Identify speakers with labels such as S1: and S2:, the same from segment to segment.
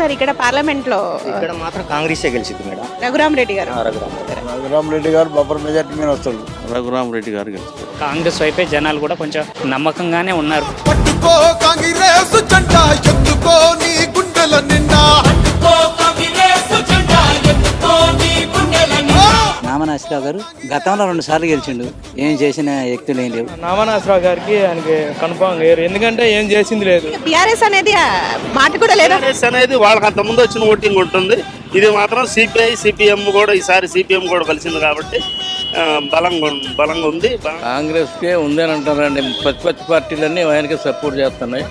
S1: Sir ఇక్కడ పార్లమెంట్లో
S2: ఇక్కడ మాత్రం కాంగ్రెసే గెలిచింది మేడం.
S1: రఘురామ్ రెడ్డి గారు.
S2: రఘురామ్ గారు.
S3: రామరెడ్డి గారు బొబ్బర్ మెజార్టీ మీద వస్తాడు.
S4: రఘురామ్ రెడ్డి గారు గెలుస్తారు.
S5: కాంగ్రెస్ వైపే జనాలు కూడా కొంచెం నమ్మకంగానే ఉన్నారు.
S6: పట్టుకో కాంగ్రెస్ జెండా ఎత్తుకో నీ గుండెల నిండా.
S7: నామనాశ్రావు గారు గతంలో రెండు సార్లు గెలిచిండు. ఏం చేసిన వ్యక్తులు ఏం లేవు.
S8: నామనాథరావు గారికి ఆయనకి కన్ఫామ్ లేరు ఎందుకంటే ఏం చేసింది లేదు.
S1: బిఆర్ఎస్ అనేది మాట కూడా లేదా?
S9: అనేది వాళ్ళకి అంత ముందు వచ్చిన ఓటింగ్ ఉంటుంది. ఇది మాత్రం సిపిఐ సిపిఎం కూడా ఈసారి సిపిఎం కూడా కలిసింది కాబట్టి బలంగా బలంగా ఉంది.
S4: కాంగ్రెస్ కే ఉంది అని అంటారండి ప్రతిపక్ష పార్టీలన్నీ ఆయనకి సపోర్ట్ చేస్తున్నాయి.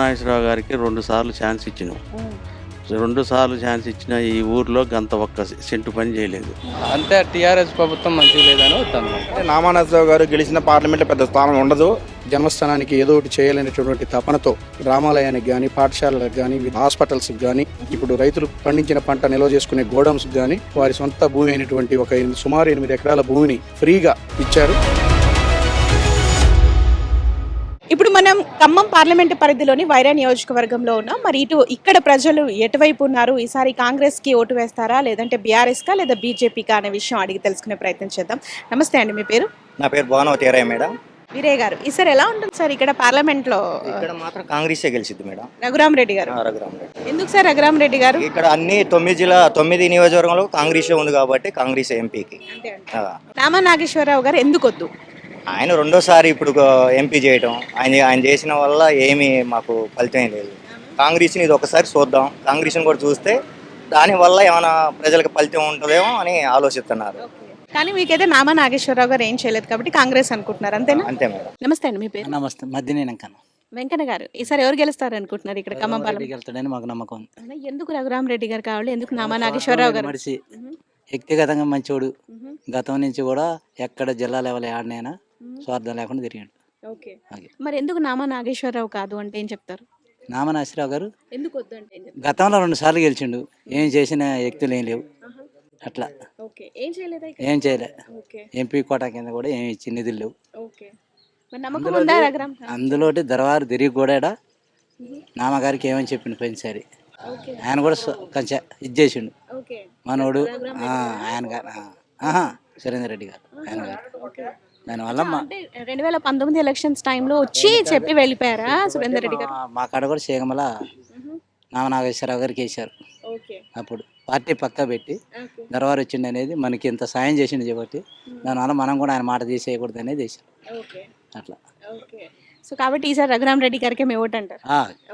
S4: నామనాగేశ్వరరావు గారికి రెండు సార్లు ఛాన్స్ ఇచ్చినాం. రెండు సార్లు ఛాన్స్ ఇచ్చిన ఈ ఊర్లో గంత ఒక్క సెంటు పని చేయలేదు.
S8: అంటే టిఆర్ఎస్ ప్రభుత్వం మంచిగా లేదని వస్తాను
S3: నామానాథరావు గారు గెలిచిన పార్లమెంట్ పెద్ద స్థానం ఉండదు. జన్మస్థానానికి ఏదో ఒకటి చేయాలనేటువంటి తపనతో రామాలయానికి కానీ పాఠశాలలకు కానీ హాస్పిటల్స్ కానీ ఇప్పుడు రైతులు పండించిన పంట నిల్వ చేసుకునే గోడౌన్స్ కానీ వారి సొంత భూమి అయినటువంటి ఒక ఎనిమిది- సుమారు ఎనిమిది ఎకరాల భూమిని ఫ్రీగా ఇచ్చారు.
S1: ఇప్పుడు మనం ఖమ్మం పార్లమెంట్ పరిధిలోని వైరా నియోజకవర్గంలో ఉన్నాం. మరి ఇటు ఇక్కడ ప్రజలు ఎటువైపు ఉన్నారు? ఈసారి కాంగ్రెస్కి ఓటు వేస్తారా? లేదంటే బీఆర్ఎస్ కా లేదా బీజేపీకా? అనే విషయం అడిగి తెలుసుకునే ప్రయత్నం చేద్దాం. నమస్తే అండి మీ పేరు?
S2: నా పేరు ఏరయ్య మేడం.
S1: వీరే గారు. ఈసారి ఎలా ఉంటుంది సార్ ఇక్కడ పార్లమెంట్లో
S2: ఇక్కడ మాత్రం కాంగ్రెసే గెలిచింది మేడం.
S1: రఘురామ్ రెడ్డి గారు.
S2: రఘురామ్ రెడ్డి.
S1: ఎందుకు సార్ రఘురామ్ రెడ్డి గారు?
S2: ఇక్కడ అన్ని తొమ్మిది జిల్లా తొమ్మిది నియోజకవర్గంలో కాంగ్రెసే ఉంది కాబట్టి కాంగ్రెస్ ఎంపీకి.
S1: రామ నాగేశ్వరరావు గారు ఎందుకు వద్దు
S2: ఆయన రెండోసారి ఇప్పుడు ఎంపీ చేయడం ఆయన ఆయన చేసిన వల్ల ఏమీ మాకు ఫలితం ఏం లేదు. కాంగ్రెస్ని ఇది ఒకసారి చూద్దాం. కాంగ్రెస్ని కూడా చూస్తే దానివల్ల ఏమైనా ప్రజలకు ఫలితం ఉంటుందేమో అని ఆలోచిస్తున్నారు.
S1: కానీ మీకైతే నామా నాగేశ్వరరావు గారు ఏం చేయలేదు కాబట్టి కాంగ్రెస్ అనుకుంటున్నారు. అంతేనా?
S2: అంతే మేడం.
S1: నమస్తే అండి మీ పేరు?
S7: నమస్తే మధ్యనేనంకను
S1: వెంకన్న. గారు ఈసారి ఎవరు గెలుస్తారు అనుకుంటున్నారు ఇక్కడ ఖమ్మం పార్లమెంట్
S7: వెళ్తాడని మాకు నమ్మకం?
S1: ఎందుకు రఘురామ్ రెడ్డి గారు కావాలి? ఎందుకు నామా నాగేశ్వరరావు గారు?
S7: మనిషి వ్యక్తిగతంగా మంచోడు. గతం నుంచి కూడా ఎక్కడ జిల్లా లెవెల్ ఆడినైనా స్వార్థం లేకుండా తిరిగాడు.
S1: ఓకే. మరి ఎందుకు నామా నాగేశ్వరరావు కాదు అంటే ఏం చెప్తారు?
S7: నామనాశ్రావు గారు
S1: ఎందుకు వద్దు అంటే ఏం చెప్తారు?
S7: గతంలో రెండు సార్లు గెలిచిండు. ఏం చేసిన వ్యక్తులు ఏం లేవు. అట్లా.
S1: ఓకే. ఏం చేయలేదా ఇక్కడ?
S7: ఏం చేయలే.
S1: ఓకే.
S7: ఎంపీ కోటా కింద కూడా ఏమి ఇచ్చి నిధులు లేవు.
S1: ఓకే. మరి నమ్మకం ఉందా రఘురామ్
S7: అందులోటి దర్వారు తిరిగి కూడా నాన్నగారికి ఏమని చెప్పిండు పోయినసారి
S1: ఓకే.
S7: ఆయన కూడా స- కొంచెం ఇది చేసిండు.
S1: ఓకే.
S7: మనోడు ఆ, ఆయన గారు ఆ, ఆహా సురేందర్ రెడ్డి గారు. ఆయన గారు. దానివల్ల మా
S1: అంటే రెండు వేల పంతొమ్మిది ఎలక్షన్స్ టైంలో వచ్చి చెప్పి వెళ్ళిపోయారా సురేందర్ రెడ్డి గారు?
S7: మా- మా కాడ కూడా సేగమల నామనాగేశ్వరరావు గారికి వేశారు
S1: ఓకే.
S7: అప్పుడు పార్టీ పక్క పెట్టి దర్వారు వచ్చిండు అనేది మనకి ఇంత సాయం చేసిండు కాబట్టి దానివల్ల మనం కూడా ఆయన మాట తీసేయకూడదు అనేది చేశాం
S1: ఓకే.
S7: అట్లా.
S1: ఓకే. సో కాబట్టి ఈసారి రఘురామ్ రెడ్డి గారికి మేము ఓటు అంటారు.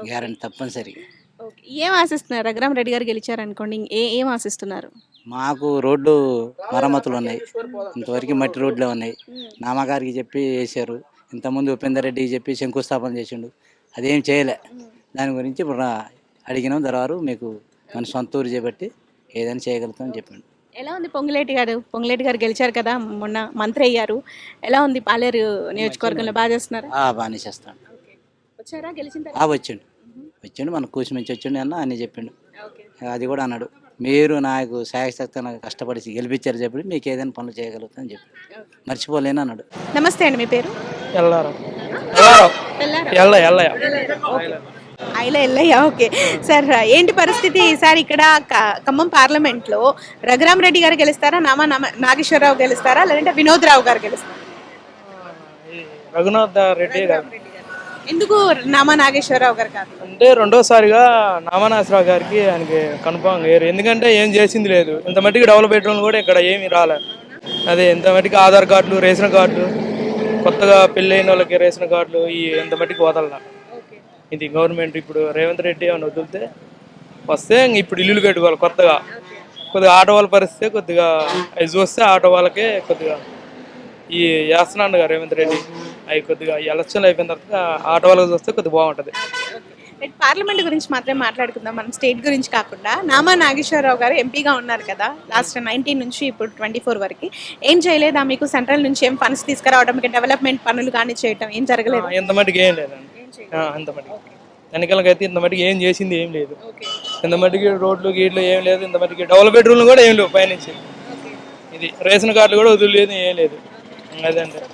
S7: గ్యారంటీ తప్పనిసరిగా.
S1: ఓకే. ఏం ఆశిస్తున్నారు? రఘురామ్ రెడ్డి గారు గెలిచారనుకోండి ఏ ఏం ఆశిస్తున్నారు?
S7: మాకు రోడ్లు మరమ్మతులు ఉన్నాయి. ఇంతవరకు మట్టి రోడ్లే ఉన్నాయి. నామగారికి చెప్పి వేసారు ఇంతకుముందు ఉపేందర్ రెడ్డికి చెప్పి శంకుస్థాపన చేసిండు. అదేం చేయలే. దాని గురించి ఇప్పుడు అడిగినాం. దర్వారు మీకు మన సొంత ఊరు చేపట్టి ఏదైనా చేయగలుగుతామని చెప్పిండు.
S1: ఎలా ఉంది పొంగులేటి గారు? పొంగులేటి గారు గెలిచారు కదా మొన్న మంత్రి అయ్యారు. ఎలా ఉంది పాలేరు నియోజకవర్గంలో? బాగా చేస్తున్నారు?
S7: బాగానే చేస్తాడు.
S1: వచ్చారా? గెలిచిన
S7: ఆ వచ్చిండు. వచ్చిండు మన కూసి నుంచి వచ్చిండు అన్న అని చెప్పిండు.
S1: ఓకే.
S7: అది కూడా అన్నాడు. మీరు నాకు శాయశక్తి కష్టపడి గెలిపించారు చెప్పి మీకు ఏదైనా పనులు చేయగలుగుతామని చెప్పి మర్చిపోలేను అన్నాడు.
S1: నమస్తే అండి మీ పేరు?
S8: ఎల్లారా. ఎల్ల ఎల్లయ్య
S1: ఐలా ఎల్లయ్య ఓకే. సార్ ఏంటి పరిస్థితి? ఈసారి ఇక్కడ ఖమ్మం పార్లమెంట్లో రఘురామ్ రెడ్డి గారు గెలుస్తారా? నామా నామ- నాగేశ్వరరావు గెలుస్తారా? లేదంటే వినోద్ రావు గారు గెలుస్తారా?
S8: రఘునాథ్ రెడ్డి గారు.
S1: ఎందుకు నామా నాగేశ్వరరావు గారు కాదు?
S8: అంటే రెండోసారిగా నామనాథరావు గారికి ఆయనకి కన్ఫామ్ లేరు ఎందుకంటే ఏం చేసింది లేదు. ఇంత మట్టికి డబుల్ బెడ్రూమ్ కూడా ఇక్కడ ఏమీ రాలే. అదే ఇంత మట్టికి ఆధార్ కార్డులు రేషన్ కార్డులు కొత్తగా పెళ్ళైన వాళ్ళకి రేషన్ కార్డులు ఈ ఇంత మట్టికి వదలలా. ఇది గవర్నమెంట్ ఇప్పుడు రేవంత్ రెడ్డి అని వదిలితే వస్తే ఇంక ఇప్పుడు ఇల్లులు కట్టుకోవాలి కొత్తగా. కొద్దిగా ఆటో వాళ్ళ పరిస్థితి కొద్దిగా అవి చూస్తే ఆటో వాళ్ళకే కొద్దిగా ఈ వేస్తున్నాడు రేవంత్ రెడ్డి. అవి కొద్దిగా ఎలక్షన్లు అయిపోయిన తర్వాత ఆటో వాళ్ళకి చూస్తే కొద్దిగా బాగుంటుంది.
S1: పార్లమెంట్ గురించి మాత్రమే మాట్లాడుకుందాం. మనం స్టేట్ గురించి కాకుండా నామా నాగేశ్వరరావు గారు ఎంపీగా ఉన్నారు కదా లాస్ట్ నైన్టీన్ నుంచి ఇప్పుడు ట్వంటీ ఫోర్ వరకు. ఏం చేయలేదా మీకు? సెంట్రల్ నుంచి ఏం ఫండ్స్ తీసుకురావడం మీకు డెవలప్మెంట్ పనులు కానీ చేయటం ఏం జరగలేదు?
S8: ఇంత మటుకు ఏం లేదండి. అంత మటుకు. ఎన్నికలకి అయితే ఇంత మటుకు ఏం చేసింది ఏం లేదు. ఇంత మటుకి రోడ్లు గీట్లు ఏం లేదు. ఇంత మటుకి డబుల్ బెడ్రూమ్లు కూడా ఏం లేవు పైనుంచి. ఇది రేషన్ కార్డులు కూడా వదిలేదు ఏం లేదు.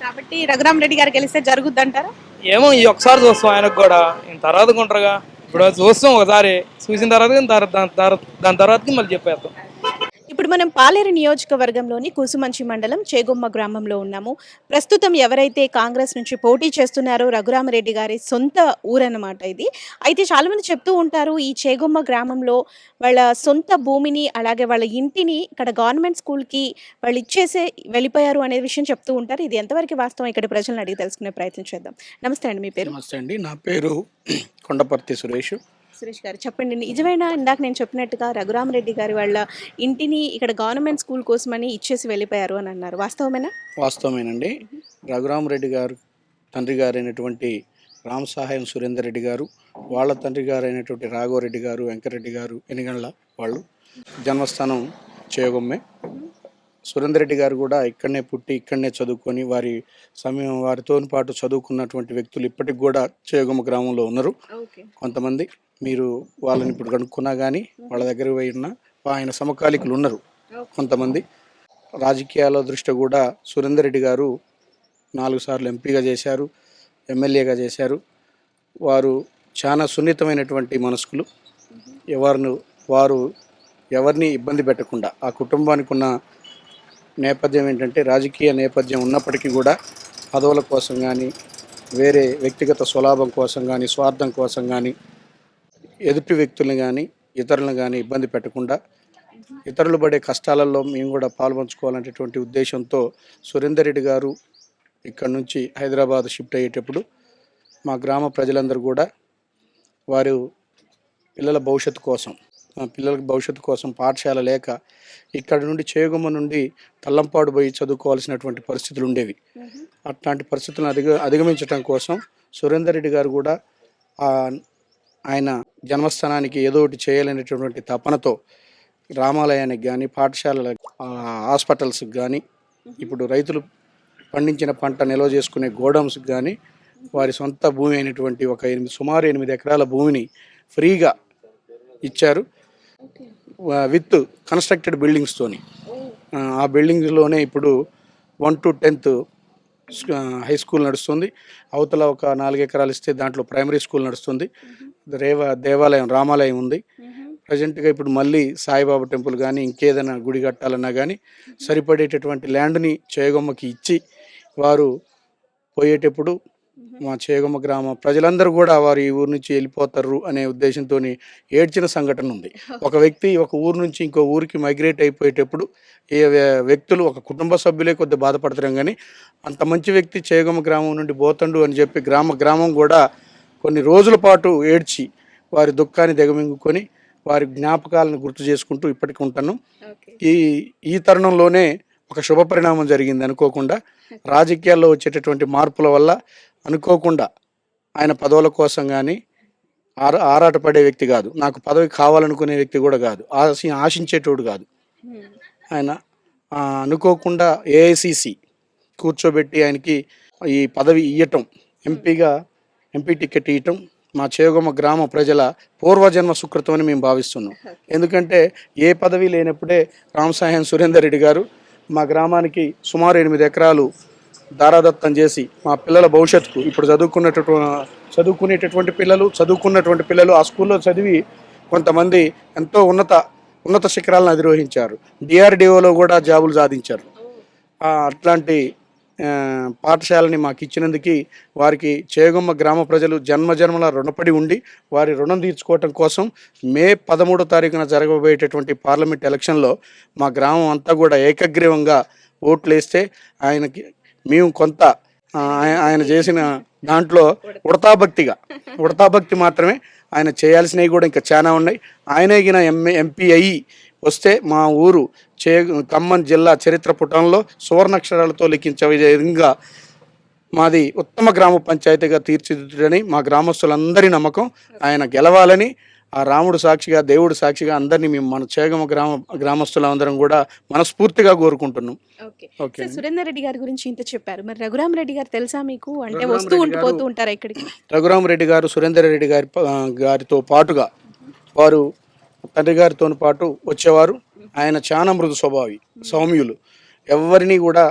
S1: కాబట్టి రఘురామ్ రెడ్డి గారు గెలిస్తే జరుగుద్ది అంటారా
S8: ఏమో ఈ ఒకసారి చూస్తాం ఆయనకు కూడా. తర్వాత కొంటారుగా. ఇప్పుడు చూస్తాం ఒకసారి. చూసిన తర్వాత దాని తర్వాత మళ్ళీ చెప్పేస్తాం.
S1: ఇప్పుడు మనం పాలేరు నియోజకవర్గంలోని కూసుమంచి మండలం చేగొమ్మ గ్రామంలో ఉన్నాము. ప్రస్తుతం ఎవరైతే కాంగ్రెస్ నుంచి పోటీ చేస్తున్నారో రఘురామరెడ్డి గారి సొంత ఊరన్నమాట ఇది. అయితే చాలా మంది చెప్తూ ఉంటారు ఈ చేగొమ్మ గ్రామంలో వాళ్ళ సొంత భూమిని అలాగే వాళ్ళ ఇంటిని ఇక్కడ గవర్నమెంట్ స్కూల్కి వాళ్ళు ఇచ్చేసే వెళ్ళిపోయారు అనే విషయం చెప్తూ ఉంటారు. ఇది ఎంతవరకు వాస్తవం? ఇక్కడ ప్రజలను అడిగి తెలుసుకునే ప్రయత్నం చేద్దాం. నమస్తే అండి మీ పేరు?
S3: నమస్తే అండి నా పేరు కొండపర్తి సురేష్.
S1: సురేష్ గారు చెప్పండి. నిజమైన? ఇందాక నేను చెప్పినట్టుగా రఘురామరెడ్డి గారి వాళ్ళ ఇంటిని ఇక్కడ గవర్నమెంట్ స్కూల్ కోసమని ఇచ్చేసి వెళ్ళిపోయారు అని అన్నారు. వాస్తవమేనా?
S3: వాస్తవమేనండి. రఘురామరెడ్డి గారు తండ్రి గారైనటువంటి రామ సహాయం సురేందర్ రెడ్డి గారు వాళ్ళ తండ్రి గారు అయినటువంటి రాఘవరెడ్డి గారు వెంకరెడ్డి గారు ఎనిగండ్ల వాళ్ళు జన్మస్థానం చేయగొమ్మే సురేందర్ రెడ్డి గారు కూడా ఇక్కడనే పుట్టి ఇక్కడనే చదువుకొని వారి సమయం వారితో పాటు చదువుకున్నటువంటి వ్యక్తులు ఇప్పటికి కూడా చేయగొమ్మ గ్రామంలో ఉన్నారు. కొంతమంది మీరు వాళ్ళని ఇప్పుడు కనుక్కున్నా కానీ వాళ్ళ దగ్గర ఉన్న ఆయన సమకాలికులు ఉన్నారు కొంతమంది. రాజకీయాల దృష్ట్యా కూడా సురేందర్ రెడ్డి గారు నాలుగు సార్లు ఎంపీగా చేశారు ఎమ్మెల్యేగా చేశారు. వారు చాలా సున్నితమైనటువంటి మనస్కులు. ఎవరిను వారు ఎవరిని ఇబ్బంది పెట్టకుండా ఆ కుటుంబానికి ఉన్న నేపథ్యం ఏంటంటే రాజకీయ నేపథ్యం ఉన్నప్పటికీ కూడా పదవుల కోసం కానీ వేరే వ్యక్తిగత స్వలాభం కోసం కానీ స్వార్థం కోసం కానీ ఎదుటి వ్యక్తులను కానీ ఇతరులను కానీ ఇబ్బంది పెట్టకుండా ఇతరులు పడే కష్టాలలో మేము కూడా పాల్పంచుకోవాలనేటువంటి ఉద్దేశంతో సురేందర్ రెడ్డి గారు ఇక్కడ నుంచి హైదరాబాద్ షిఫ్ట్ అయ్యేటప్పుడు మా గ్రామ ప్రజలందరూ కూడా వారు పిల్లల భవిష్యత్తు కోసం మా పిల్లల భవిష్యత్తు కోసం పాఠశాల లేక ఇక్కడ నుండి చేగుమ్మ నుండి తల్లంపాడు పోయి చదువుకోవాల్సినటువంటి పరిస్థితులు ఉండేవి. అట్లాంటి పరిస్థితులను అధిగ అధిగమించడం కోసం సురేందర్ రెడ్డి గారు కూడా ఆ ఆయన జన్మస్థానానికి ఏదో ఒకటి చేయాలనేటటువంటి తపనతో రామాలయానికి కానీ పాఠశాలల హాస్పిటల్స్కి కానీ ఇప్పుడు రైతులు పండించిన పంట నిల్వ చేసుకునే గోడౌన్స్కి కానీ వారి సొంత భూమి అయినటువంటి ఒక ఎనిమిది సుమారు ఎనిమిది ఎకరాల భూమిని ఫ్రీగా ఇచ్చారు. విత్ కన్స్ట్రక్టెడ్ బిల్డింగ్స్తోని ఆ బిల్డింగ్లోనే ఇప్పుడు one to tenth high school నడుస్తుంది. అవతల ఒక నాలుగు ఎకరాలు ఇస్తే దాంట్లో ప్రైమరీ స్కూల్ నడుస్తుంది. రేవ దేవాలయం రామాలయం ఉంది. ప్రజెంట్గా ఇప్పుడు మళ్ళీ సాయిబాబా టెంపుల్ కానీ ఇంకేదైనా గుడి కట్టాలన్నా కానీ సరిపడేటటువంటి ల్యాండ్ని చేయగొమ్మకి ఇచ్చి వారు పోయేటప్పుడు మా చేగమ్మ గ్రామ ప్రజలందరూ కూడా వారు ఈ ఊరు నుంచి వెళ్ళిపోతారు అనే ఉద్దేశంతో ఏడ్చిన సంఘటన ఉంది. ఒక వ్యక్తి ఒక ఊరు నుంచి ఇంకో ఊరికి మైగ్రేట్ అయిపోయేటప్పుడు ఏ వ్య- వ్యక్తులు ఒక కుటుంబ సభ్యులే కొద్దిగా బాధపడతారు కానీ అంత మంచి వ్యక్తి చేగమ్మ గ్రామం నుండి పోతండు అని చెప్పి గ్రామ గ్రామం కూడా కొన్ని రోజుల పాటు ఏడ్చి వారి దుఃఖాన్ని దిగమింగుకొని వారి జ్ఞాపకాలను గుర్తు చేసుకుంటూ ఇప్పటికి ఉంటాను ఈ ఈ తరుణంలోనే ఒక శుభ పరిణామం జరిగింది అనుకోకుండా రాజకీయాల్లో వచ్చేటటువంటి మార్పుల వల్ల అనుకోకుండా ఆయన పదవుల కోసం కానీ ఆర ఆరాటపడే వ్యక్తి కాదు. నాకు పదవి కావాలనుకునే వ్యక్తి కూడా కాదు. ఆశి ఆశించేటోడు కాదు. ఆయన ఆ, అనుకోకుండా ఏఐసిసి కూర్చోబెట్టి ఆయనకి ఈ పదవి ఇవ్వటం ఎంపీగా ఎంపీ టికెట్ ఇవ్వటం మా చేగొమ్మ గ్రామ ప్రజల పూర్వజన్మ సుకృతం అని మేము భావిస్తున్నాం. ఎందుకంటే ఏ పదవి లేనప్పుడే రామసాయం సురేందర్ రెడ్డి గారు మా గ్రామానికి సుమారు ఎనిమిది ఎకరాలు దారాదత్తం చేసి మా పిల్లల భవిష్యత్తుకు ఇప్పుడు చదువుకున్నటువంటి చదువుకునేటటువంటి పిల్లలు చదువుకున్నటువంటి పిల్లలు ఆ స్కూల్లో చదివి కొంతమంది ఎంతో ఉన్నత ఉన్నత శిఖరాలను అధిరోహించారు. డిఆర్డిఓలో కూడా జాబులు సాధించారు. అట్లాంటి పాఠశాలని మాకు ఇచ్చినందుకు వారికి చేగొమ్మ గ్రామ ప్రజలు జన్మ జన్మల రుణపడి ఉండి వారి రుణం తీర్చుకోవటం కోసం మే పదమూడో తారీఖున జరగబోయేటటువంటి పార్లమెంట్ ఎలక్షన్లో మా గ్రామం అంతా కూడా ఏకగ్రీవంగా ఓట్లు వేస్తే ఆయనకి మేము కొంత ఆయ- ఆయన చేసిన దాంట్లో ఉడతాభక్తిగా ఉడతాభక్తి మాత్రమే ఆయన చేయాల్సినవి కూడా ఇంకా చాలా ఉన్నాయి. ఆయనే గిన ఎంఏ ఎంపీ అయ్యి వస్తే మా ఊరు చే ఖమ్మం జిల్లా చరిత్ర పుటంలో సువర్ణాక్షరాలతో లిఖించే విధంగా మాది ఉత్తమ గ్రామ పంచాయతీగా తీర్చిదిద్దుడని మా గ్రామస్తులందరి నమ్మకం. ఆయన గెలవాలని ఆ రాముడు సాక్షిగా దేవుడు సాక్షిగా అందరినీ మేము మన చేగమ గ్రామ గ్రామస్తులందరం కూడా మనస్ఫూర్తిగా కోరుకుంటున్నాం.
S1: Okay.
S3: Okay.
S1: Sir Surender Reddy గారి గురించి ఇంత చెప్పారు. మరి రఘురామ్ రెడ్డి గారు తెలుసా మీకు? అంటే
S3: రఘురామ్
S1: వస్తూ
S3: రెడ్డి
S1: ఉండిపోతూ ఉంటారా ఇక్కడికి?
S3: రఘురామరెడ్డి గారు సురేందర్ రెడ్డి గారి గారితో పాటుగా వారు తండ్రి గారితో పాటు వచ్చేవారు. ఆయన చాలా మృదు స్వభావి సౌమ్యులు. ఎవరిని కూడా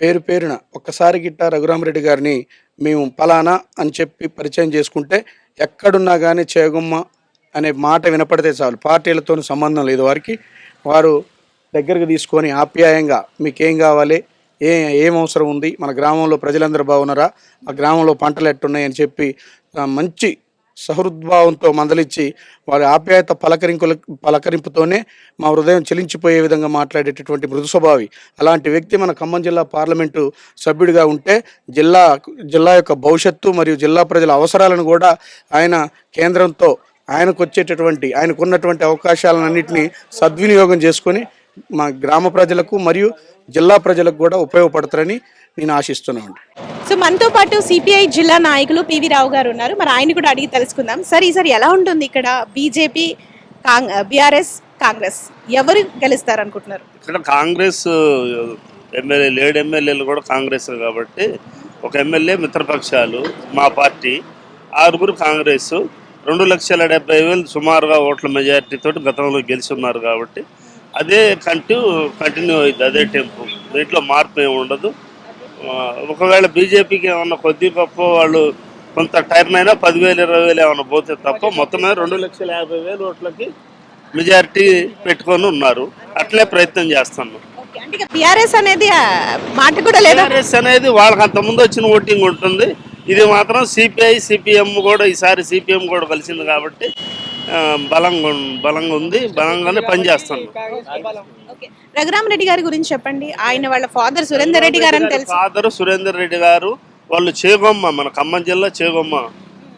S3: పేరు పేరున ఒక్కసారి గిట్ట రఘురామరెడ్డి గారిని మేము పలానా అని చెప్పి పరిచయం చేసుకుంటే ఎక్కడున్నా కానీ చేగుమ్మ అనే మాట వినపడితే చాలు. పార్టీలతో సంబంధం లేదు వారికి. వారు దగ్గరకు తీసుకొని ఆప్యాయంగా మీకేం కావాలి? ఏ ఏం అవసరం ఉంది? మన గ్రామంలో ప్రజలందరూ బాగున్నారా? మా గ్రామంలో పంటలు ఎట్టున్నాయని చెప్పి మంచి సహృద్భావంతో మందలిచ్చి వారి ఆప్యాయత పలకరింపుల పలకరింపుతోనే మా హృదయం చెలించిపోయే విధంగా మాట్లాడేటటువంటి మృదు స్వభావి. అలాంటి వ్యక్తి మన ఖమ్మం జిల్లా పార్లమెంటు సభ్యుడిగా ఉంటే జిల్లా జిల్లా యొక్క భవిష్యత్తు మరియు జిల్లా ప్రజల అవసరాలను కూడా ఆయన కేంద్రంతో ఆయనకు వచ్చేటటువంటి ఆయనకు ఉన్నటువంటి అవకాశాలన్నింటినీ సద్వినియోగం చేసుకొని మా గ్రామ ప్రజలకు మరియు జిల్లా ప్రజలకు కూడా ఉపయోగపడతారని నేను ఆశిస్తున్నాను.
S1: సో మనతో పాటు సిపిఐ జిల్లా నాయకులు పివి రావు గారు ఉన్నారు. మరి ఆయన కూడా అడిగి తెలుసుకుందాం. సార్ ఈసారి ఎలా ఉంటుంది ఇక్కడ బీజేపీ కాంగ్ బీఆర్ఎస్ కాంగ్రెస్? ఎవరు గెలుస్తారు అనుకుంటున్నారు
S9: ఇక్కడ కాంగ్రెస్ ఎమ్మెల్యే లేడు ఎమ్మెల్యేలు కూడా కాంగ్రెస్ కాబట్టి ఒక ఎమ్మెల్యే మిత్రపక్షాలు మా పార్టీ ఆరుగురు కాంగ్రెస్ రెండు లక్షల డెబ్బై వేలు సుమారుగా ఓట్ల మెజారిటీతో గతంలో గెలిచి ఉన్నారు కాబట్టి అదే కంటిన్యూ కంటిన్యూ అవుతుంది అదే టెంపు. దీంట్లో మార్పు ఏమి ఉండదు. ఒకవేళ బీజేపీకి ఏమన్నా కొద్ది గొప్ప వాళ్ళు కొంత టైం అయినా పదివేలు ఇరవై వేలు ఏమైనా పోతే తప్ప మొత్తం రెండు లక్షల యాభై వేలు ఓట్లకి మెజారిటీ పెట్టుకొని ఉన్నారు. అట్లే ప్రయత్నం చేస్తున్నాం.
S1: బీఆర్ఎస్ అనేది ఆ, మాట కూడా లేదా?
S9: టీఆర్ఎస్ అనేది వాళ్ళకి అంత ముందు వచ్చిన ఓటింగ్ ఉంటుంది. ఇది మాత్రం సిపిఐ సిపిఎం కూడా ఈసారి సిపిఎం కూడా కలిసింది కాబట్టి బలంగా బలంగా ఉంది బలంగానే పనిచేస్తున్నాం
S1: రఘురామరెడ్డి గారి గురించి చెప్పండి. ఆయన వాళ్ళ ఫాదర్ సురేందర్ రెడ్డి గారు అని తెలుసు.
S9: ఫాదర్ సురేందర్ రెడ్డి గారు వాళ్ళు చేగొమ్మ మన ఖమ్మం జిల్లా చేగొమ్మ.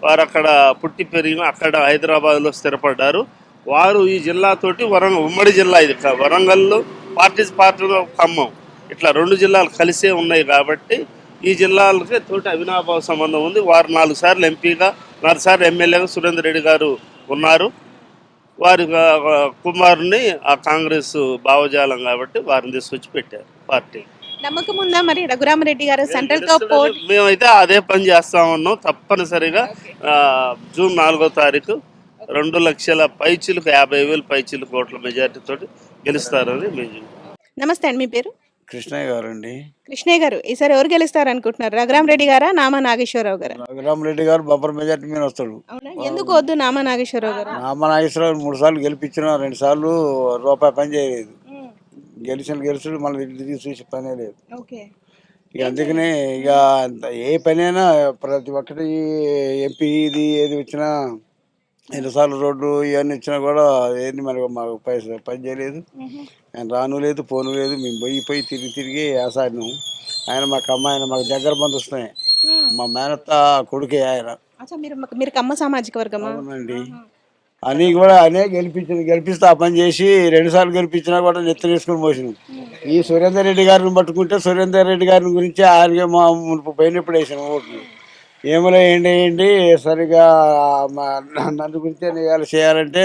S9: వారు అక్కడ పుట్టి పెరిగిన అక్కడ హైదరాబాద్లో స్థిరపడ్డారు. వారు ఈ జిల్లాతోటి వరంగల్ ఉమ్మడి జిల్లా ఇది. క- వరంగల్ పార్టీస్ పార్టీలో ఖమ్మం. ఇట్లా రెండు జిల్లాలు కలిసే ఉన్నాయి కాబట్టి ఈ జిల్లాలకి తోటి అవినాభావ సంబంధం ఉంది. వారు నాలుగు సార్లు ఎంపీగా నాలుగు సార్లు ఎమ్మెల్యేగా సురేందర్ రెడ్డి గారు ఉన్నారు. వారి కుమారుని ఆ కాంగ్రెస్ భావజాలం కాబట్టి వారిని తీసుకొచ్చి పెట్టారు పార్టీ.
S1: నమ్మకం ఉందా మరి? రఘురామరెడ్డి గారు సెంట్రల్తో
S9: మేమైతే అదే పని చేస్తా ఉన్నాం. తప్పనిసరిగా జూన్ నాలుగో తారీఖు రెండు లక్షల పైచిలకు యాభై వేలు పైచిలకు ఓట్ల మెజార్టీ తోటి గెలుస్తారని మేము
S1: నమస్తే అండి మీ పేరు?
S7: కృష్ణయ్య గారు అండి
S1: కృష్ణయ్య గారు ఈసారి ఎవరు గెలుస్తారు అనుకుంటున్నారు రఘురామరెడ్డి గారా నామా నాగేశ్వరరావు గారు?
S7: రఘురామరెడ్డి గారు బొబ్బర్ మెజార్టీ మీద వస్తాడు.
S1: అవునా? ఎందుకు వద్దు నామా నాగేశ్వరరావు గారు?
S7: నామ నాగేశ్వరరావు మూడు సార్లు గెలిపించిన రెండు సార్లు రూపాయి పని చేయలేదు. గెలిచిన గెలుచుడు మళ్ళీ తిరిగి చూసి పనే లేదు.
S1: ఓకే.
S7: ఇక అందుకనే ఇక ఏ పనైనా ప్రతి ఒక్కటి ఎంపీ ఇది ఏది వచ్చినా ఎన్నిసార్లు రోడ్లు ఇవన్నీ వచ్చినా కూడా ఏంది మనకు మాకు పైసా పని చేయలేదు. ఆయన రాను లేదు పోను లేదు మేము పోయి పోయి తిరిగి తిరిగి ఆసాడినాం ఆయన మాకు అమ్మాయి మాకు దగ్గర బంధుస్తున్నాయి మా మేనత్త కొడుకే ఆయన.
S1: మీరు కమ్మ సామాజిక వర్గమా?
S7: అవునండి. అని కూడా ఆయనే గెలిపించింది గెలిపిస్తే ఆ పని చేసి రెండు సార్లు గెలిపించినా కూడా నెత్తి వేసుకుని మోసినాం ఈ సురేందర్ రెడ్డి గారిని పట్టుకుంటే సురేందర్ రెడ్డి గారిని గురించి ఆయనకి మా మునుపు పోయినప్పుడు వేసాను ఓట్లు. ఏమలో ఏంటి ఏంటి సరిగా మా నన్ను గురించి చేయాలంటే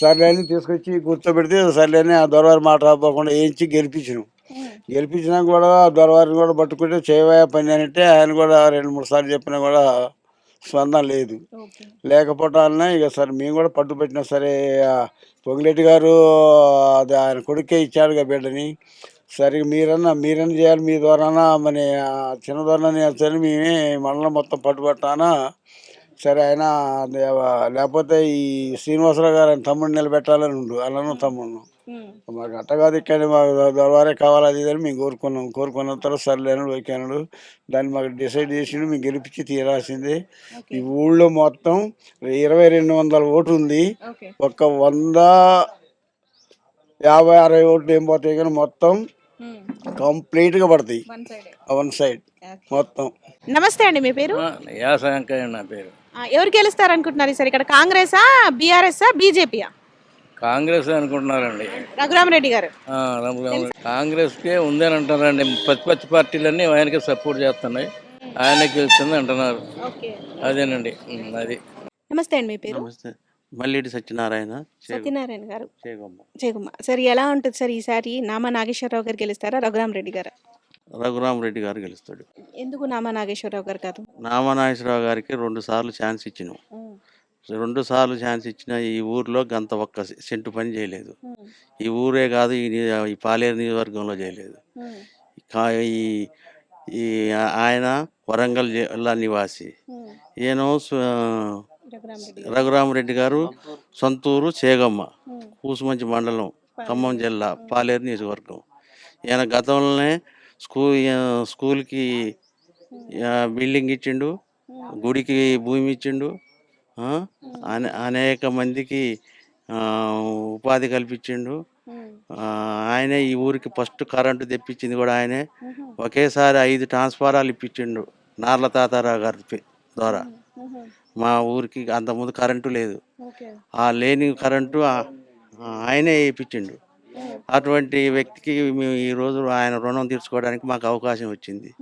S7: సర్లేని తీసుకొచ్చి కూర్చోబెడితే సర్లేని ఆ దొరవారి మాట రాబోకుండా వేయించి గెలిపించినాం. గెలిపించినా కూడా దొరవారిని కూడా పట్టుకుంటే చేయవా పని అని అంటే ఆయన కూడా రెండు మూడు సార్లు చెప్పినా కూడా స్పందన లేదు. లేకపోవటం వలన ఇక సరే మేము కూడా పట్టుబట్టినా సరే ఆ పొంగిరెడ్డి గారు అది ఆయన కొడుకే ఇచ్చాడుగా బిడ్డని. సరే మీరన్నా మీరన్నా చేయాలి మీ ద్వారానా మన ఆ చిన్న ద్వారా సరే మేమే మండలం మొత్తం పట్టుబట్టానా సరే ఆయన లేకపోతే ఈ శ్రీనివాసరావు గారు ఆయన తమ్ముడిని నిలబెట్టాలని ఉండు అలాను తమ్ముడు మాకు అట్ట కాదు ఇక్కడ మాకు దొరవారే కావాలి అది అని మేము కోరుకున్నాం. కోరుకున్న తర్వాత సర్లేను ఓకేనాడు. దాన్ని మాకు డిసైడ్ చేసిండు మేము గెలిపించి తీరాల్సిందే. ఈ ఊళ్ళో మొత్తం ఇరవై రెండు వందల ఓటు ఉంది. ఒక వంద యాభై అరవై ఓట్లు ఏం పోతాయి కానీ మొత్తం కంప్లీట్గా పడతాయి.
S1: One side.
S7: One side. మొత్తం.
S1: నమస్తే అండి మీ పేరు?
S10: యాసంకయ్య నా పేరు.
S1: ఎవరు గెలుస్తారు అనుకుంటున్నారు ఈసారి ఇక్కడ కాంగ్రెసా బీఆర్ఎస్ఆ బీజేపీయా?
S10: కాంగ్రెస్ అనుకుంటున్నారండి.
S1: రఘురామరెడ్డి గారు.
S10: ఆ, రామరామ- కాంగ్రెస్కే ఉందని అంటారండి ప్రతిపక్ష పార్టీలన్నీ ఆయనకే సపోర్ట్ చేస్తున్నాయి. ఆయనకి గెలుస్తుంది అంటున్నారు.
S1: ఓకే.
S10: అదేనండి. అది.
S1: నమస్తే అండి మీ పేరు?
S4: నమస్తే. మల్లిడి సత్యనారాయణ
S1: సత్యనారాయణ గారు.
S4: చేగొమ్మ.
S1: జయకుమ్మ సార్ ఎలా ఉంటుంది సార్ ఈసారి నామా నాగేశ్వరరావు గారు గెలుస్తారా రఘురామరెడ్డి గారు?
S4: రఘురామరెడ్డి గారు గెలుస్తాడు.
S1: ఎందుకు నామా నాగేశ్వరరావు గారు కాదు?
S4: నామనాగేశ్వరరావు గారికి రెండు సార్లు ఛాన్స్ ఇచ్చినాం. రెండు సార్లు ఛాన్స్ ఇచ్చిన ఈ ఊర్లో గంత ఒక్క సెంటు పని చేయలేదు. ఈ ఊరే కాదు ఈ పాలేరు నియోజకవర్గంలో చేయలేదు. ఈ ఈ ఆయన వరంగల్ జిల్లా నివాసి. ఈయన రఘురామరెడ్డి గారు. సొంతూరు చేగమ్మ కూసుమంచి మండలం ఖమ్మం జిల్లా పాలేరు నియోజకవర్గం. ఈయన గతంలోనే స్కూల్ స్కూల్కి బిల్డింగ్ ఇచ్చిండు గుడికి భూమి ఇచ్చిండు అనేక మందికి ఉపాధి కల్పించిండు. ఆయనే ఈ ఊరికి ఫస్ట్ కరెంటు తెప్పించింది కూడా ఆయనే. ఒకేసారి ఐదు ట్రాన్స్ఫారాలు ఇప్పించిండు నార్ల తాతారావు గారి ద్వారా. మా ఊరికి అంతకుముందు కరెంటు లేదు. ఆ లేని కరెంటు ఆయనే వేయించిండు అటువంటి వ్యక్తికి మేము ఈరోజు ఆయన రుణం తీర్చుకోవడానికి మాకు అవకాశం వచ్చింది.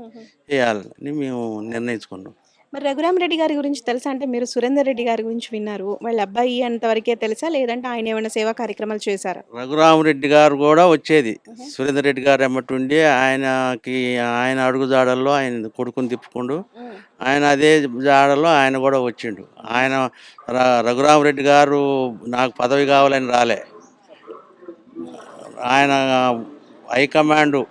S4: వేయాలని మేము నిర్ణయించుకున్నాం.
S1: మరి రఘురామరెడ్డి గారి గురించి తెలుసా? అంటే మీరు సురేందర్ రెడ్డి గారి గురించి విన్నారు. వాళ్ళ అబ్బాయి అంతవరకే తెలుసా? లేదంటే ఆయన ఏమైనా సేవా కార్యక్రమాలు చేశారా?
S4: రఘురామరెడ్డి గారు కూడా వచ్చేది. సురేందర్ రెడ్డి గారు ఎమ్మటుండి ఆయనకి ఆయన అడుగు జాడల్లో ఆయన కొడుకుని తిప్పుకుండు. ఆయన అదే జాడలో ఆయన కూడా వచ్చిండు. ఆయన రఘురామరెడ్డి గారు నాకు పదవి కావాలని రాలే. ఆయన హైకమాండ్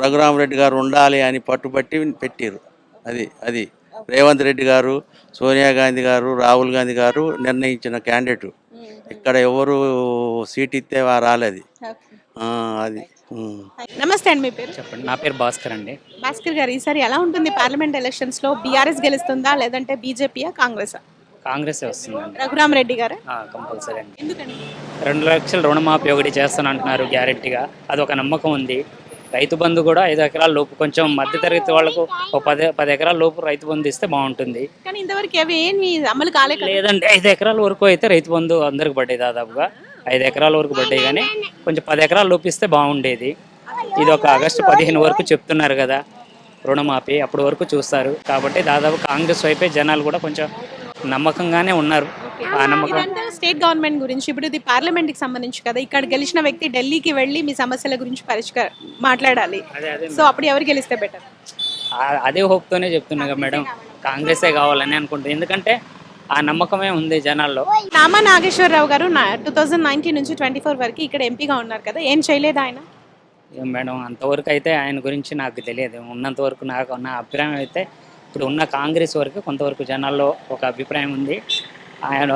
S4: రఘురామరెడ్డి గారు ఉండాలి అని పట్టుబట్టి పెట్టారు. అది అది. రేవంత్ రెడ్డి గారు సోనియా గాంధీ గారు రాహుల్ గాంధీ గారు నిర్ణయించిన క్యాండిడేట్. ఇక్కడ ఎవరు సీట్ ఇస్తే రాలేదు. ఆ, అది.
S1: నమస్తే అండి మీ పేరు?
S5: చెప్పండి నా పేరు భాస్కర్ అండి.
S1: భాస్కర్ గారు ఈసారి ఎలా ఉంటుంది పార్లమెంట్ ఎలక్షన్స్లో బీఆర్ఎస్ గెలుస్తుందా లేదంటే బీజేపీయా కాంగ్రెస్
S5: కాంగ్రెస్ వస్తుందండి.
S1: రఘురామరెడ్డి గారా?
S5: కంపల్సరీ అండి.
S1: ఎందుకండి?
S5: రెండు లక్షల రుణమాఫీ ఒకటి చేస్తాను అంటున్నారు గ్యారెంటీగా. అది ఒక నమ్మకం ఉంది. రైతు బంధు కూడా ఐదు ఎకరాల లోపు కొంచెం మధ్యతరగతి వాళ్ళకు ఒక పది పది ఎకరాల లోపు రైతు బంధు ఇస్తే బాగుంటుంది.
S1: కానీ ఇంతవరకు అవి ఏమి అమలు కాలే కదా?
S5: లేదంటే ఐదు ఎకరాల వరకు అయితే రైతు బంధు అందరికి పడ్డాయి దాదాపుగా. ఐదు ఎకరాల వరకు పడ్డాయి కానీ కొంచెం పది ఎకరాల లోపు ఇస్తే బాగుండేది. ఇది ఒక ఆగస్టు పదిహేను వరకు చెప్తున్నారు కదా. రుణమాఫీ అప్పటి వరకు చూస్తారు. కాబట్టి దాదాపు కాంగ్రెస్ వైపే జనాలు కూడా కొంచెం నమ్మకంగానే ఉన్నారు. ఆ నమ్మకం
S1: ఇదంతా స్టేట్ గవర్నమెంట్ గురించి. ఇప్పుడు ఇది పార్లమెంట్కి సంబంధించి కదా. ఇక్కడ గెలిచిన వ్యక్తి ఢిల్లీకి వెళ్ళి మీ సమస్యల గురించి పరిష్కార మాట్లాడాలి.
S5: అదే అదే
S1: సో అప్పుడు ఎవరు గెలిస్తే బెటర్?
S5: ఆ- అదే హోప్తోనే చెప్తున్నా కదా మేడం. కాంగ్రెసే కావాలని అనుకుంటున్నాను ఎందుకంటే ఆ నమ్మకమే ఉంది జనాల్లో.
S1: నామా నాగేశ్వరరావు గారు టూ థౌజండ్ నైన్టీన్ నుంచి ట్వంటీ ఫోర్ వరకు ఇక్కడ ఎంపీగా ఉన్నారు కదా. ఏం చేయలేదు ఆయన?
S5: మేడం అంతవరకు అయితే ఆయన గురించి నాకు తెలియదు. ఉన్నంత వరకు నాకు నా అభిప్రాయం అయితే ఇప్పుడు ఉన్న కాంగ్రెస్ వరకు కొంతవరకు జనాల్లో ఒక అభిప్రాయం ఉంది. ఆయన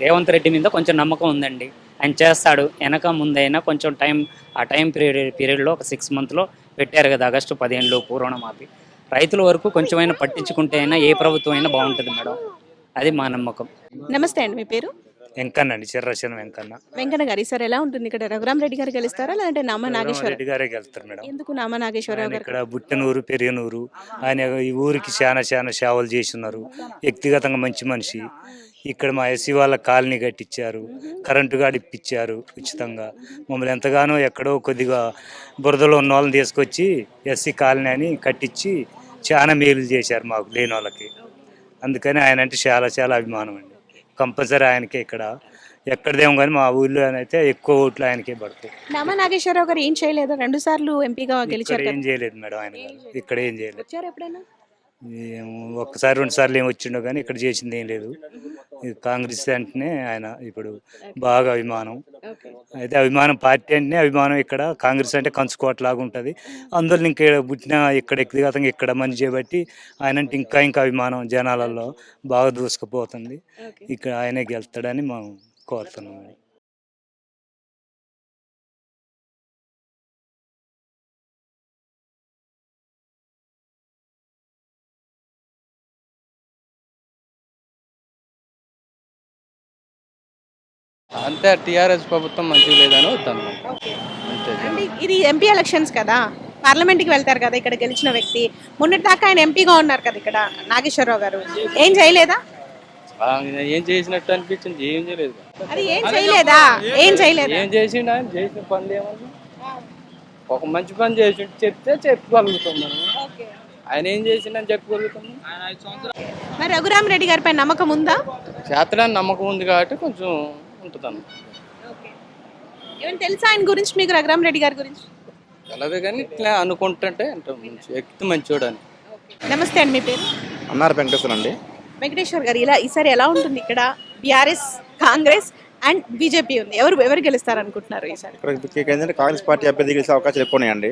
S5: రేవంత్ రెడ్డి మీద కొంచెం నమ్మకం ఉందండి. ఆయన చేస్తాడు. వెనక ముందైనా కొంచెం టైం ఆ టైం పీరియడ్ పీరియడ్లో ఒక సిక్స్ మంత్లో పెట్టారు కదా ఆగస్టు పదిహేనులో రుణమాఫీ రైతుల వరకు కొంచెమైనా పట్టించుకుంటే అయినా ఏ ప్రభుత్వం అయినా బాగుంటుంది మేడం. అది మా నమ్మకం.
S1: నమస్తే అండి. మీ పేరు?
S11: వెంకన్న అండి చిర్రసిన వెంకన్న.
S1: వెంకన్న గారు ఈసారి ఎలా ఉంటుంది? ఇక్కడ రఘురామ్ రెడ్డి గారు గెలుస్తారా? లేదంటే నామా నాగేశ్వర
S11: రెడ్డి గారే వెళ్తారు మేడం.
S1: ఎందుకు నామా నాగేశ్వరరావు గారు?
S11: ఇక్కడ బుట్టనూరు పెరియనూరు. ఆయన ఈ ఊరికి చాలా చాలా సేవలు చేస్తున్నారు. వ్యక్తిగతంగా మంచి మనిషి. ఇక్కడ మా ఎస్సీ వాళ్ళ కాలనీ కట్టించారు. కరెంటు గాడి ఇప్పించారు ఉచితంగా. మమ్మల్ని ఎంతగానో ఎక్కడో కొద్దిగా బురదలో ఉన్న వాళ్ళని తీసుకొచ్చి ఎస్సీ కాలనీ అని కట్టించి చాలా మేలు చేశారు మాకు లేని వాళ్ళకి. అందుకని ఆయన అంటే చాలా చాలా అభిమానం అండి. కంపల్సరీ ఆయనకే ఇక్కడ. ఎక్కడదేమో కానీ మా ఊళ్ళో అయితే ఎక్కువ ఓట్లు ఆయనకే పడతాయి.
S1: నామా నాగేశ్వరరావు గారు ఏం చేయలేదు? రెండు సార్లు ఎంపీగా గెలిచారు
S11: ఏం చేయలేదు మేడం ఆయన ఇక్కడ ఏం చేయలేదు.
S1: వచ్చారు ఎప్పుడైనా?
S11: ఏమో ఒక్కసారి రెండు సార్లు ఏం వచ్చిండో కానీ ఇక్కడ చేసింది ఏం లేదు. కాంగ్రెస్ అంటేనే ఆయన ఇప్పుడు బాగా అభిమానం. అయితే అభిమానం పార్టీ అంటేనే అభిమానం ఇక్కడ. కాంగ్రెస్ అంటే కంచుకోవట్లాగా ఉంటుంది. అందులో ఇంకా పుట్టిన ఇక్కడ వ్యక్తిగతంగా ఇక్కడ మంచి చేయబట్టి ఆయన అంటే ఇంకా ఇంకా అభిమానం జనాలలో బాగా దూసుకుపోతుంది. ఇక్కడ ఆయనే గెలుస్తాడని మనం కోరుతున్నాం.
S3: అంతే టీఆర్ఎస్ ప్రభుత్వం మంచిగా లేదని వద్దాను
S1: అంటే ఇది ఎంపీ ఎలక్షన్స్ కదా పార్లమెంట్కి వెళ్తారు కదా ఇక్కడ గెలిచిన వ్యక్తి. మొన్నటి దాకా ఆయన ఎంపీగా ఉన్నారు కదా ఇక్కడ నాగేశ్వరరావు గారు. ఏం చేయలేదా?
S3: ఏం చేసినట్టు అనిపించింది ఏం చేయలేదు.
S1: అది ఏం చేయలేదా? ఏం చేయలేదా?
S3: ఏం చేసిండు ఆయన? చేసిన పనులు ఏమన్నా ఒక మంచి పని చేసి చెప్తే చెప్పగలుగుతాం మనం. ఆయన ఏం చేసిండని చెప్పగలుగుతాం
S1: మరి రఘురామ్ రెడ్డి గారిపై నమ్మకం ఉందా?
S3: చేతడానికి నమ్మకం ఉంది కాబట్టి కొంచెం ఉంటుందన్న
S1: ఏమైనా తెలుసా ఆయన గురించి మీకు రఘురామ్ రెడ్డి గారి గురించి?
S3: అలాగే కానీ ఇట్లా అనుకుంటుంటే అంటే మంచి వ్యక్తి
S1: నమస్తే అండి మీ పేరు?
S12: అన్నారు వెంకటేశ్వర అండి.
S1: వెంకటేశ్వర్ గారు ఇలా ఈసారి ఎలా ఉంటుంది ఇక్కడ? బీఆర్ఎస్ కాంగ్రెస్ అండ్ బీజేపీ ఉంది. ఎవరు ఎవరు గెలుస్తారు అనుకుంటున్నారు ఈసారి?
S12: ఇక్కడ ఏంటంటే కాంగ్రెస్ పార్టీ అభ్యర్థి గెలిచే అవకాశాలు ఎక్కువ ఉన్నాయండి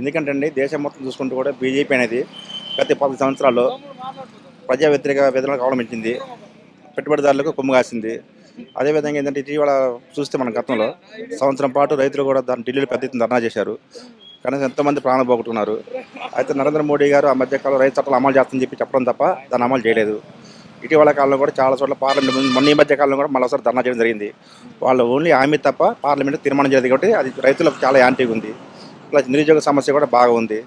S12: ఎందుకంటే అండి దేశం మొత్తం చూసుకుంటూ కూడా బీజేపీ అనేది గత పది సంవత్సరాల్లో ప్రజా వ్యతిరేక విధానాలకు అవలంబించింది పెట్టుబడిదారులకు కొమ్ము కాసింది. అదేవిధంగా ఏంటంటే ఇటీవల చూస్తే మన గతంలో సంవత్సరం పాటు రైతులు కూడా దాన్ని ఢిల్లీలో పెద్ద ఎత్తున ధర్నా చేశారు. కనీసం ఎంతోమంది ప్రాణం పోగొట్టుకున్నారు అయితే నరేంద్ర మోడీ గారు ఆ మధ్యకాలం రైతు చట్టాలు అమలు చేస్తామని చెప్పి చెప్పడం తప్ప దాన్ని అమలు చేయలేదు. ఇటీవల కాలంలో కూడా చాలా చోట్ల పార్లమెంట్ మొన్న ఈ మధ్య కాలంలో కూడా మరోసారి ధర్నా చేయడం జరిగింది. వాళ్ళు ఓన్లీ హామీ తప్ప పార్లమెంట్ తీర్మానం చేయలేదు కాబట్టి అది రైతులకు చాలా యాంటీగా ఉంది. ప్లస్ నిరుద్యోగ సమస్య కూడా బాగా ఉంది.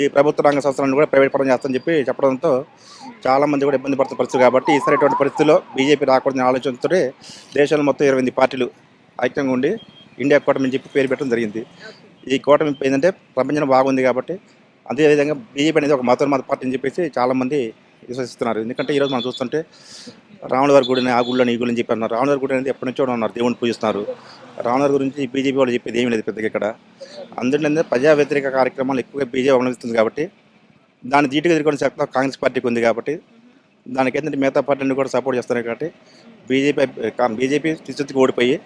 S12: ఈ ప్రభుత్వ రంగ సంస్థలను కూడా ప్రైవేట్ పరం చేస్తామని చెప్పి చెప్పడంతో చాలామంది కూడా ఇబ్బంది పడుతున్న పరిస్థితి కాబట్టి ఈసారి ఇటువంటి పరిస్థితుల్లో బీజేపీ రాకూడదని ఆలోచనతో దేశంలో మొత్తం ఇరవై ఎనిమిది పార్టీలు ఐక్యంగా ఉండి ఇండియా కూటమి చెప్పి పేరు పెట్టడం జరిగింది. ఈ కూటమి ఏంటంటే ప్రపంచం బాగుంది కాబట్టి అదేవిధంగా బీజేపీ అనేది ఒక మత మత పార్టీ అని చెప్పేసి చాలామంది విశ్వసిస్తున్నారు. ఎందుకంటే ఈరోజు మనం చూస్తుంటే రావణవారి గుడిని ఆ గుళ్ళని ఈ గుళ్ళని చెప్పి అన్నారు. రావణవారి గుడి అనేది ఎప్పటి నుంచో ఉన్నారు దేవుని పూజిస్తున్నారు. రావణవారి గురించి బీజేపీ వాళ్ళు చెప్పేది ఏమీ లేదు పెద్దగా ఇక్కడ. అందులో ప్రజా వ్యతిరేక కార్యక్రమాలు ఎక్కువగా బీజేపీ అవలంబిస్తుంది కాబట్టి దాన్ని ధీటుగా ఎదుర్కొనే శక్తి కాంగ్రెస్ పార్టీకి ఉంది కాబట్టి దానికి ఏంటంటే మిగతా పార్టీని కూడా సపోర్ట్ చేస్తున్నారు కాబట్టి బీజేపీ బీజేపీ చిత్తుకి ఓడిపోయి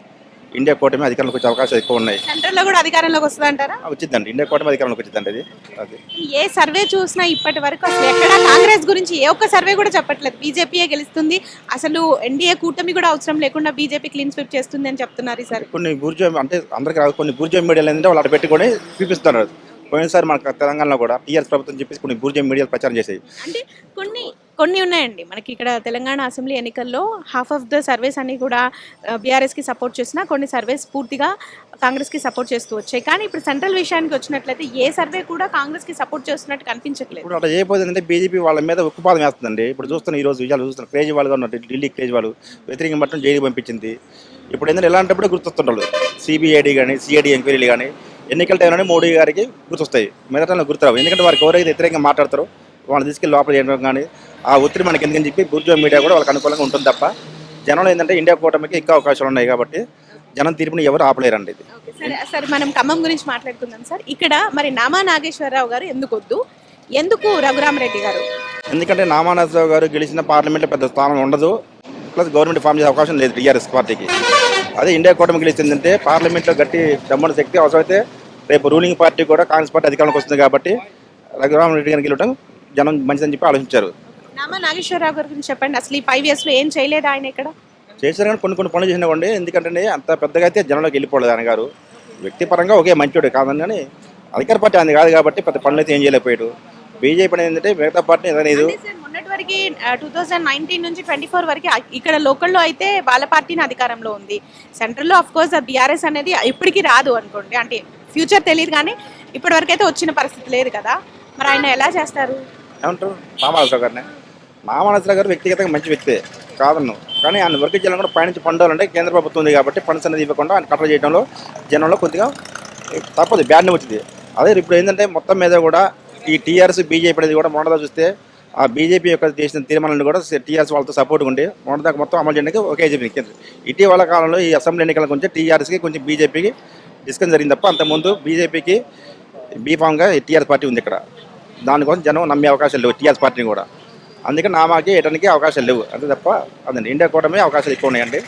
S12: ఇండియా కూటమి అధికారంలోకి వచ్చే అవకాశాలు ఎక్కువ ఉన్నాయి.
S1: సెంట్రల్లో కూడా అధికారంలోకి వస్తుంది అంటారా
S12: వచ్చిందండి. ఇండియా కూటమి అధికారంలోకి వచ్చిందండి అది. అది.
S1: ఏ సర్వే చూసినా ఇప్పటి వరకు అసలు ఎక్కడ కాంగ్రెస్ గురించి ఏ ఒక్క సర్వే కూడా చెప్పట్లేదు. బీజేపీయే గెలుస్తుంది. అసలు ఎన్డీఏ కూటమి కూడా అవసరం లేకుండా బీజేపీ క్లీన్ స్వీప్ చేస్తుంది అని చెప్తున్నారు ఈసారి
S12: కొన్ని బూర్జో అంటే అందరికి కొన్ని బూర్జో మీడియాలు ఏంటంటే వాళ్ళు అక్కడ పెట్టుకొని చూపిస్తున్నారు. పోయినసారి మనకు తెలంగాణలో కూడా టీఆర్ఎస్ ప్రభుత్వం చెప్పేసి కొన్ని బూర్జో మీడియాలు ప్రచారం చేసాయి
S1: అంటే కొన్ని కొన్ని ఉన్నాయండి. మనకి ఇక్కడ తెలంగాణ అసెంబ్లీ ఎన్నికల్లో హాఫ్ ఆఫ్ ద సర్వేస్ అన్ని కూడా బీఆర్ఎస్కి సపోర్ట్ చేసినా కొన్ని సర్వేస్ పూర్తిగా కాంగ్రెస్కి సపోర్ట్ చేస్తూ వచ్చాయి. కానీ ఇప్పుడు సెంట్రల్ విషయానికి వచ్చినట్లయితే ఏ సర్వే కూడా కాంగ్రెస్కి సపోర్ట్ చేస్తున్నట్టు కనిపించట్లేదు.
S12: ఇప్పుడు అట్లా చేయకపోతే ఏంటంటే బీజేపీ వాళ్ళ మీద ఉక్కుపాదం వేస్తుందండి. ఇప్పుడు చూస్తున్న ఈ రోజు విజయాలు చూస్తున్న క్రేజీ వాళ్ళుగా ఉన్నారు ఢిల్లీ క్రేజీ వాళ్ళు వ్యతిరేకం పట్టడం జైలు పంపించింది. ఇప్పుడు ఏంటంటే ఇలాంటప్పుడే గుర్తొస్తుంటారు. సిబిఐడి కానీ సిఐడి ఎంక్వైరీలు కానీ ఎన్నికల టైంలోనే మోడీ గారికి గుర్తొస్తాయి. మిగతా టైంలో గుర్తురావు. ఎందుకంటే వారికి ఎవరైతే వ్యతిరేకంగా మాట్లాడతారో వాళ్ళని తీసుకెళ్ళి లోపల చేయడం కానీ ఆ ఒత్తిడి మనకి ఎందుకని చెప్పి బుర్జో మీడియా కూడా వాళ్ళకి అనుకూలంగా ఉంటుంది తప్ప జనంలో ఏంటంటే ఇండియా కూటమికి ఎక్కువ అవకాశాలు ఉన్నాయి కాబట్టి జనం తీర్పుని ఎవరు ఆపలేరండి ఇది.
S1: సరే. సరే మనం ఖమ్మం గురించి మాట్లాడుకుందాం సార్. ఇక్కడ మరి నామా నాగేశ్వరరావు గారు ఎందుకు వద్దు? ఎందుకు రఘురామరెడ్డి గారు?
S12: ఎందుకంటే నామానాథరావు గారు గెలిచిన పార్లమెంట్లో పెద్ద స్థానం ఉండదు. ప్లస్ గవర్నమెంట్ ఫామ్ చేసే అవకాశం లేదు టీఆర్ఎస్ పార్టీకి. అదే ఇండియా కూటమి గెలిచిందంటే పార్లమెంట్లో గట్టి దమ్మని శక్తి అవసరమైతే రేపు రూలింగ్ పార్టీ కూడా కాంగ్రెస్ పార్టీ అధికారంలోకి వస్తుంది కాబట్టి రఘురామరెడ్డి గారికి గెలవడం జనం మంచిదని చెప్పి ఆలోచించారు.
S1: నామా నాగేశ్వరరావు గారి గురించి చెప్పండి. అసలు ఈ ఫైవ్ ఇయర్స్లో ఏం చేయలేదు ఆయన ఇక్కడ?
S12: చేశారు కానీ కొన్ని కొన్ని పనులు చేసినా కూడా ఎందుకంటే అంత పెద్దగా అయితే జనంలోకి వెళ్ళిపోలేదు ఆయన గారు. వ్యక్తిపరంగా ఒకే మంచోడే కాదని కానీ అధికార పార్టీ అది కాదు కాబట్టి పెద్ద పనులు అయితే ఏం చేయలేకపోయాడు. బీజేపీ అనేది ఏంటంటే మిగతా పార్టీ
S1: మొన్నటి వరకు టూ థౌజండ్ నైన్టీన్ నుంచి ట్వంటీ ఫోర్ వరకు ఇక్కడ లోకల్లో అయితే వాళ్ళ పార్టీని అధికారంలో ఉంది. సెంట్రల్లో ఆఫ్ కోర్స్ బీఆర్ఎస్ అనేది ఇప్పటికీ రాదు అనుకోండి. అంటే ఫ్యూచర్ తెలియదు కానీ ఇప్పటి వరకు అయితే వచ్చిన పరిస్థితి లేదు కదా. మరి ఆయన ఎలా చేస్తారు?
S12: ఏమంటారు? గారిని. గారు వ్యక్తిగతంగా మంచి వ్యక్తే. కాదన్ను. కానీ ఆయన వర్గ జిల్లా కూడా పైనుంచి పండాలంటే కేంద్ర ప్రభుత్వం ఉంది కాబట్టి ఫండ్స్ అనేది ఇవ్వకుండా ఆయన కట్టలు చేయడంలో జనంలో కొద్దిగా తప్పదు. బ్యాడ్ వచ్చింది అదే ఇప్పుడు ఏంటంటే మొత్తం మీద కూడా ఈ టీఆర్ఎస్ బీజేపీ అనేది కూడా మొన్నదా చూస్తే ఆ బీజేపీ యొక్క చేసిన తీర్మానాలను కూడా టీఆర్ఎస్ వాళ్ళతో సపోర్ట్ ఉండి మొన్నదాకా మొత్తం అమలు చేయడానికి ఒకే చెప్పింది కేంద్రం. ఇటీవల కాలంలో ఈ అసెంబ్లీ ఎన్నికల గురించి టీఆర్ఎస్కి కొంచెం బీజేపీకి డిస్కషన్ జరిగింది తప్ప అంతకుముందు బీజేపీకి బీఫామ్గా టీఆర్ఎస్ పార్టీ ఉంది ఇక్కడ. దానికోసం జనం నమ్మే అవకాశాలు లేవు టీఆర్ఎస్ పార్టీని కూడా. అందుకే నామాకి వేయడానికి అవకాశాలు లేవు. అంతే తప్ప అదండి. ఇండియా కూటమి అవకాశాలు ఎక్కువ ఉన్నాయండి.